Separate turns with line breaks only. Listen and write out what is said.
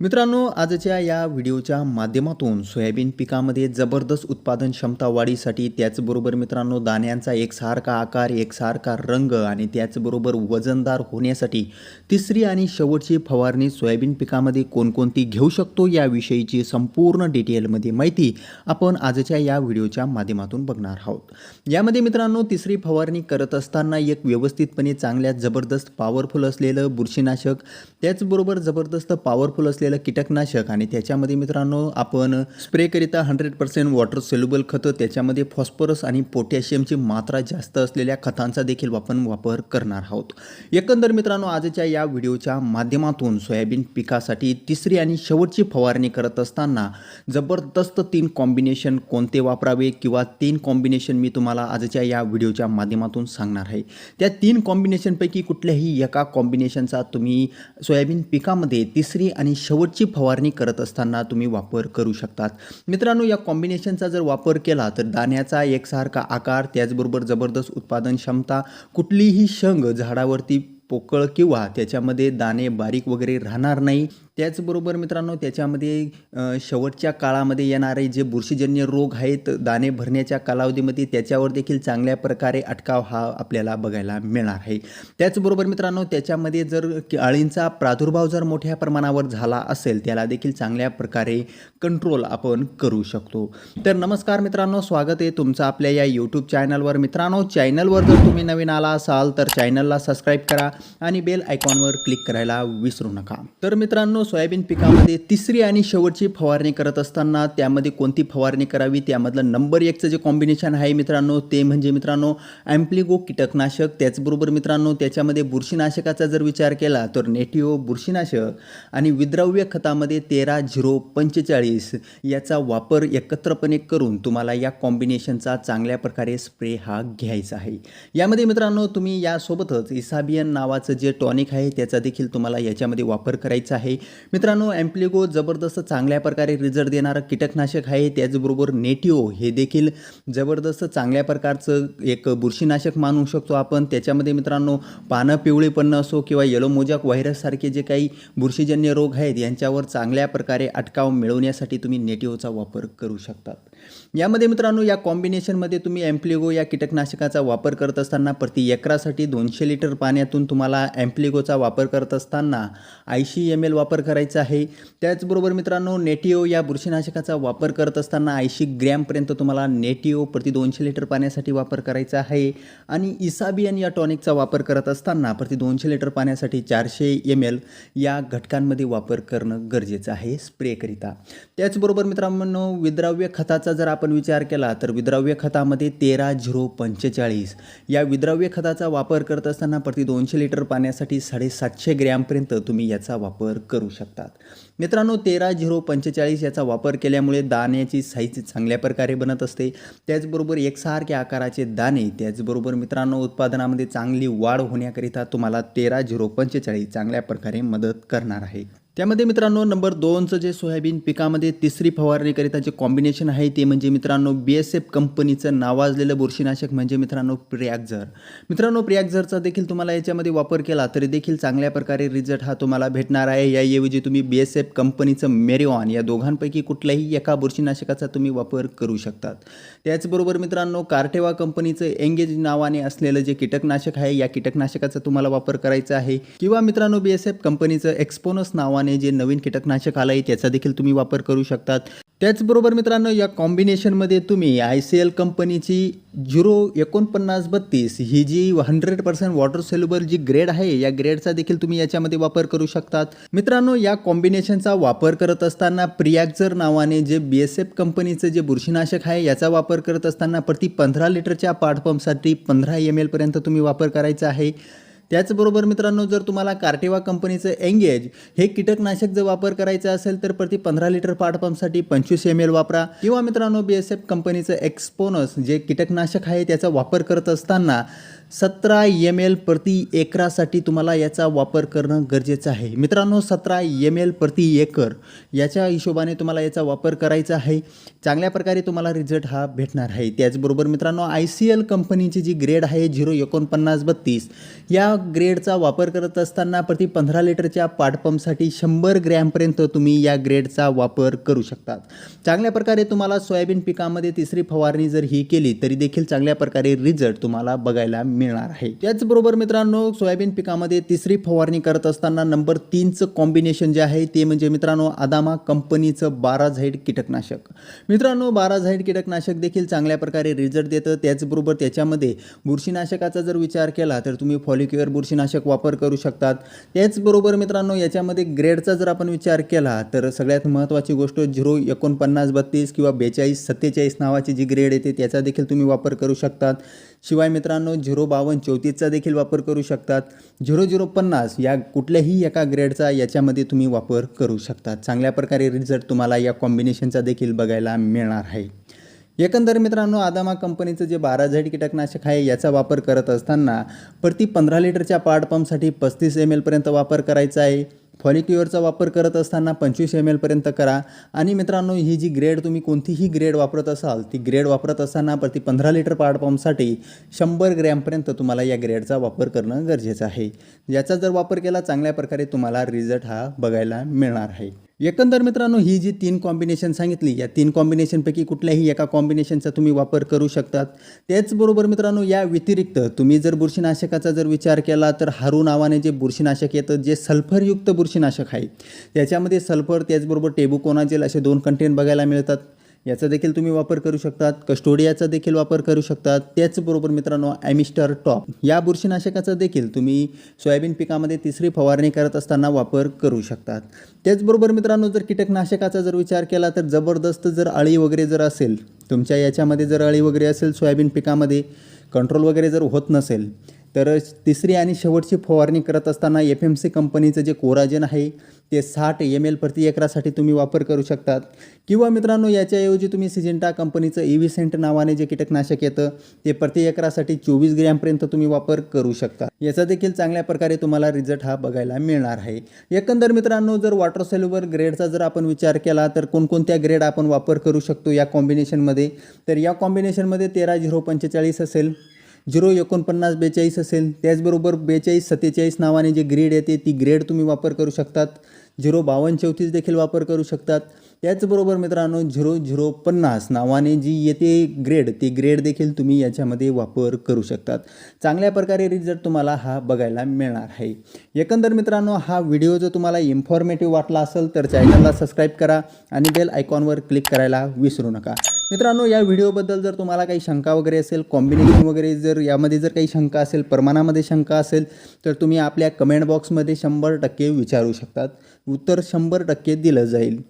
मित्रांनो आजच्या या व्हिडिओच्या माध्यमातून सोयाबीन पिकामध्ये जबरदस्त उत्पादन क्षमता वाढीसाठी त्याचबरोबर मित्रांनो दाण्यांचा एकसारखा आकार एकसारखा रंग आणि त्याचबरोबर वजनदार होण्यासाठी तिसरी आणि शेवटची फवारणी सोयाबीन पिकामध्ये कोणकोणती घेऊ शकतो याविषयीची संपूर्ण डिटेलमध्ये माहिती आपण आजच्या या व्हिडिओच्या माध्यमातून बघणार आहोत. यामध्ये मित्रांनो तिसरी फवारणी करत असताना एक व्यवस्थितपणे चांगल्या जबरदस्त पॉवरफुल असलेलं बुरशीनाशक त्याचबरोबर जबरदस्त पॉवरफुल असलेलं कीटकनाशक आणि त्याच्यामध्ये मित्रांनो आपण स्प्रेकरिता हंड्रेड पर्सेंट वॉटर सेल्युबल खतं त्याच्यामध्ये फॉस्फरस आणि पोटॅशियमची मात्रा जास्त असलेल्या खतांचा देखील आपण वापर करणार आहोत. एकंदर मित्रांनो आजच्या या व्हिडिओच्या माध्यमातून सोयाबीन पिकासाठी तिसरी आणि शेवटची फवारणी करत असताना जबरदस्त तीन कॉम्बिनेशन कोणते वापरावे किंवा तीन कॉम्बिनेशन मी तुम्हाला आजच्या या व्हिडिओच्या माध्यमातून सांगणार आहे. त्या तीन कॉम्बिनेशनपैकी कुठल्याही एका कॉम्बिनेशनचा तुम्ही सोयाबीन पिकामध्ये तिसरी आणि शेवटची फवारणी करत असताना तुम्ही वापर करू शकतात. मित्रांनो या कॉम्बिनेशनचा जर वापर केला तर दाण्याचा एकसारखा आकार त्याचबरोबर जबरदस्त उत्पादन क्षमता कुठलीही शंग झाडावरती पोकळ किंवा त्याच्यामध्ये दाणे बारीक वगैरे राहणार नाही. त्याचबरोबर मित्रांनो त्याच्यामध्ये शेवटच्या काळामध्ये येणारे जे बुरशीजन्य रोग आहेत दाणे भरण्याच्या कालावधीमध्ये त्याच्यावर देखील चांगल्या प्रकारे अटकाव हा आपल्याला बघायला मिळणार आहे. त्याचबरोबर मित्रांनो त्याच्यामध्ये जर की अळींचा प्रादुर्भाव जर मोठ्या प्रमाणावर झाला असेल त्याला देखील चांगल्या प्रकारे कंट्रोल आपण करू शकतो. तर नमस्कार मित्रांनो स्वागत आहे तुमचं आपल्या या यूट्यूब चॅनलवर मित्रांनो चॅनलवर जर तुम्ही नवीन आला असाल तर चॅनलला सबस्क्राईब करा आणि बेल आयकॉनवर क्लिक करायला विसरू नका. तर मित्रांनो सोयाबीन पिकामध्ये तिसरी आणि शेवटची फवारणी करत असताना त्यामध्ये कोणती फवारणी करावी? त्यामधलं नंबर एकचं जे कॉम्बिनेशन आहे मित्रांनो ते म्हणजे मित्रांनो ॲम्प्लिगो कीटकनाशक. त्याचबरोबर मित्रांनो त्याच्यामध्ये बुरशीनाशकाचा जर विचार केला तर नेटिओ बुरशीनाशक आणि विद्रव्य खतामध्ये तेरा झिरो पंचेचाळीस याचा वापर एकत्रपणे करून तुम्हाला या कॉम्बिनेशनचा चांगल्या प्रकारे स्प्रे हा घ्यायचा आहे. यामध्ये मित्रांनो तुम्ही यासोबतच इसाबियन नावाचं जे टॉनिक आहे त्याचा देखील तुम्हाला याच्यामध्ये वापर करायचा आहे. मित्रांनो ॲम्प्लिगो जबरदस्त चांगल्या प्रकारे रिझल्ट देणारं कीटकनाशक आहे त्याचबरोबर नेटिओ हे देखील जबरदस्त चांगल्या प्रकारचं एक बुरशीनाशक मानू शकतो आपण. त्याच्यामध्ये मित्रांनो पानं पिवळी पडणं असो किंवा येलो मोजाक व्हायरससारखे जे काही बुरशीजन्य रोग आहेत यांच्यावर चांगल्या प्रकारे अटकाव मिळवण्यासाठी तुम्ही नेटिओचा वापर करू शकतात. यामध्ये मित्रांनो या कॉम्बिनेशनमध्ये तुम्ही ॲम्प्लिगो या कीटकनाशकाचा वापर करत असताना प्रति एकरासाठी दोनशे लिटर पाण्यातून तुम्हाला ॲम्प्लिगोचा वापर करत असताना ऐंशी एम एल वापर करायचं आहे. त्याचबरोबर मित्रांनो नेटिओ या बुरशीनाशकाचा वापर करत असताना ऐंशी ग्रॅमपर्यंत तुम्हाला नेटिओ प्रति दोनशे लिटर पाण्यासाठी वापर करायचा आहे. आणि इसाबियन या टॉनिकचा वापर करत असताना प्रति दोनशे लिटर पाण्यासाठी चारशे एम एल या घटकांमध्ये वापर करणं गरजेचं आहे स्प्रेकरिता. त्याचबरोबर मित्रांनो विद्राव्य खताचा जर आपण विचार केला तर विद्राव्य खतामध्ये तेरा झिरो पंचेचाळीस. या विद्राव्य खताचा वापर करत असताना प्रति दोनशे लिटर पाण्यासाठी साडेसातशे ग्रॅमपर्यंत तुम्ही याचा वापर करू शकता शकतात. मित्रांनो तेरा झिरो पंचेचाळीस याचा वापर केल्यामुळे दाण्याची साईज चांगल्या प्रकारे बनत असते. त्याचबरोबर एकसारख्या आकाराचे दाणे त्याचबरोबर मित्रांनो उत्पादनामध्ये चांगली वाढ होण्याकरिता तुम्हाला तेरा झिरो पंचेचाळीस चांगल्या प्रकारे मदत करणार आहे. त्यामध्ये मित्रांनो नंबर दोनचं जे सोयाबीन पिकामध्ये तिसरी फवारणीकरिता जे कॉम्बिनेशन आहे ते म्हणजे मित्रांनो बी एस एफ कंपनीचं नावाजलेलं बुरशीनाशक म्हणजे मित्रांनो प्रियाक्झर मित्रांनो प्रियाक्झरचा देखील तुम्हाला याच्यामध्ये वापर केला तरी देखील चांगल्या प्रकारे रिझल्ट हा तुम्हाला भेटणार आहे. याऐवजी तुम्ही बी एस एफ कंपनीचं मेरिऑन या दोघांपैकी कुठल्याही एका बुरशीनाशकाचा तुम्ही वापर करू शकतात. त्याचबरोबर मित्रांनो कार्टेवा कंपनीचं एंगेज नावाने असलेलं जे कीटकनाशक आहे या कीटकनाशकाचा तुम्हाला वापर करायचा आहे. किंवा मित्रांनो बी एस एफ कंपनीचं एक्सपोनस नावाने जे नवीन कीटकनाशक आलं आहे त्याचा देखील तुम्ही वापर करू शकतात. त्याचबरोबर मित्रांनो या कॉम्बिनेशनमध्ये तुम्ही आय सी एल कंपनीची झिरो एकोणपन्नास बत्तीस ही जी हंड्रेड पर्सेंट वॉटर सेल्युबल जी ग्रेड आहे या ग्रेडचा देखील तुम्ही याच्यामध्ये वापर करू शकतात. मित्रांनो या कॉम्बिनेशनचा वापर करत असताना प्रियाक्झर नावाने जे बी एस एफ कंपनीचं जे बुरशीनाशक आहे याचा वापर करत असताना प्रति पंधरा लिटरच्या पाठपंपसाठी पंधरा एम एलपर्यंत तुम्ही वापर करायचा आहे. त्याचबरोबर मित्रांनो जर तुम्हाला कार्टेवा कंपनीचं एंगेज हे कीटकनाशक जर वापर करायचं असेल तर प्रति पंधरा लिटर पाठपंपसाठी पंचवीस एम एल वापरा. किंवा मित्रांनो बी एस एफ कंपनीचं एक्सपोनस जे कीटकनाशक आहे त्याचा वापर करत असताना सतरा एम एल प्रति एकरासाठी तुम्हाला याचा वापर करणं गरजेचं आहे. मित्रांनो सतरा एम एल प्रति एकर याच्या हिशोबाने तुम्हाला याचा वापर करायचा आहे. चांगल्या प्रकारे तुम्हाला रिझल्ट हा भेटणार आहे. त्याचबरोबर मित्रांनो आय सी एल कंपनीची जी ग्रेड आहे झिरो एकोणपन्नास बत्तीस या ग्रेडचा वापर करत असताना प्रति पंधरा लिटरच्या पाटपंपसाठी शंभर ग्रॅमपर्यंत तुम्ही या ग्रेडचा वापर करू शकतात. चांगल्या प्रकारे तुम्हाला सोयाबीन पिकामध्ये तिसरी फवारणी जर ही केली तरी देखील चांगल्या प्रकारे रिझल्ट तुम्हाला बघायला मिळणार आहे. त्याचबरोबर मित्रांनो सोयाबीन पिकामध्ये तिसरी फवारणी करत असताना नंबर तीनचं कॉम्बिनेशन जे आहे ते म्हणजे मित्रांनो अदामा कंपनीचं बारा झाईड कीटकनाशक. मित्रांनो बारा झाईड कीटकनाशक देखील चांगल्या प्रकारे रिझल्ट देतं. त्याचबरोबर त्याच्यामध्ये बुरशीनाशकाचा जर विचार केला तर तुम्ही फॉलिक्युअर बुरशीनाशक वापर करू शकतात. त्याचबरोबर मित्रांनो याच्यामध्ये ग्रेडचा जर आपण विचार केला तर सगळ्यात महत्त्वाची गोष्ट झिरो एकोणपन्नास बत्तीस किंवा बेचाळीस सत्तेचाळीस नावाची जी ग्रेड येते त्याचा देखील तुम्ही वापर करू शकतात. शिवाय मित्रांनो झिरो बावन्न चौतीसचा देखील वापर करू शकतात. झिरो झिरो पन्नास या कुठल्याही एका ग्रेडचा याच्यामध्ये तुम्ही वापर करू शकतात. चांगल्या प्रकारे रिझल्ट तुम्हाला या कॉम्बिनेशनचा देखील बघायला मिळणार आहे. एकंदर मित्रांनो आदामा कंपनीचं जे बारा झेड कीटकनाशक आहे याचा वापर करत असताना प्रति पंधरा लिटरच्या पार्ट पंपसाठी पस्तीस एम एलपर्यंत वापर करायचा आहे. फॉलिक्युअरचा वापर करत असताना पंचवीस एम एलपर्यंत करा. आणि मित्रांनो ही जी ग्रेड तुम्ही कोणतीही ग्रेड वापरत असाल ती ग्रेड वापरत असताना प्रति पंधरा लिटर पाडपंपसाठी शंभर ग्रॅमपर्यंत तुम्हाला या ग्रेडचा वापर करणं गरजेचं आहे. याचा जर वापर केला चांगल्या प्रकारे तुम्हाला रिझल्ट हा बघायला मिळणार आहे. एकंदर मित्रांनो ही जी तीन कॉम्बिनेशन सांगितली या तीन कॉम्बिनेशनपैकी कुठल्याही एका कॉम्बिनेशनचा तुम्ही वापर करू शकतात. त्याचबरोबर मित्रांनो या व्यतिरिक्त तुम्ही जर बुरशीनाशकाचा जर विचार केला तर हारू नावाने जे बुरशीनाशक येतं जे सल्फरयुक्त बुरशीनाशक आहे त्याच्यामध्ये सल्फर त्याचबरोबर टेबुकोनाजेल असे दोन कंटेंट बघायला मिळतात. याचा देखील तुम्ही वापर करू शकतात. कस्टोडियाचा देखील वापर करू शकतात. त्याचबरोबर मित्रांनो ॲमिस्टर टॉप. या बुरशीनाशकाचा देखील तुम्ही सोयाबीन पिकामध्ये तिसरी फवारणी करत असताना वापर करू शकतात. त्याचबरोबर मित्रांनो जर कीटकनाशकाचा जर विचार केला तर जबरदस्त जर अळी वगैरे जर असेल तुमच्या याच्यामध्ये जर अळी वगैरे असेल सोयाबीन पिकामध्ये कंट्रोल वगैरे जर होत नसेल तर तिसरी आणि शेवटची फवारणी करत असताना एफ एम सी कंपनीचं जे कोराजन आहे ते साठ एम एल प्रति एकरासाठी तुम्ही वापर करू शकतात. किंवा मित्रांनो याच्याऐवजी तुम्ही सिजेंटा कंपनीचं इव्हिसेंट नावाने जे कीटकनाशक येतं ते प्रति एकरासाठी चोवीस ग्रॅमपर्यंत तुम्ही वापर करू शकता. याचा देखील चांगल्या प्रकारे तुम्हाला रिझल्ट हा बघायला मिळणार आहे. एकंदर मित्रांनो जर वॉटर सेल्युबर ग्रेडचा जर आपण विचार केला तर कोणकोणत्या ग्रेड आपण वापर करू शकतो या कॉम्बिनेशनमध्ये तर या कॉम्बिनेशनमध्ये तेरा झिरो पंचेचाळीस असेल झिरो एकोणपन्नास बेचाळीस असेल त्याचबरोबर बेचाळीस सत्तेचाळीस नावाने जे ग्रेड येते ती ग्रेड तुम्ही वापर करू शकतात. झिरो बावन्न चौतीस देखील वापर करू शकतात. त्याचबरोबर मित्रांनो झिरो झिरो पन्नास नावाने जी येते ग्रेड ती ग्रेड देखील तुम्ही याच्यामध्ये वापर करू शकतात. चांगल्या प्रकारे रिझल्ट तुम्हाला हा बघायला मिळणार आहे. एकंदर मित्रांनो हा व्हिडिओ जर तुम्हाला इन्फॉर्मेटिव्ह वाटला असेल तर चॅनलला सबस्क्राईब करा आणि बेल आयकॉनवर क्लिक करायला विसरू नका. मित्रांनो या व्हिडिओबद्दल जर तुम्हाला काही शंका वगैरे असेल कॉम्बिनेशन वगैरे जर यामध्ये जर काही शंका असेल प्रमाणामध्ये शंका असेल तर तुम्ही आपल्या कमेंट बॉक्समध्ये शंभर टक्के विचारू शकतात. उत्तर शंभर टक्के दिलं जाईल.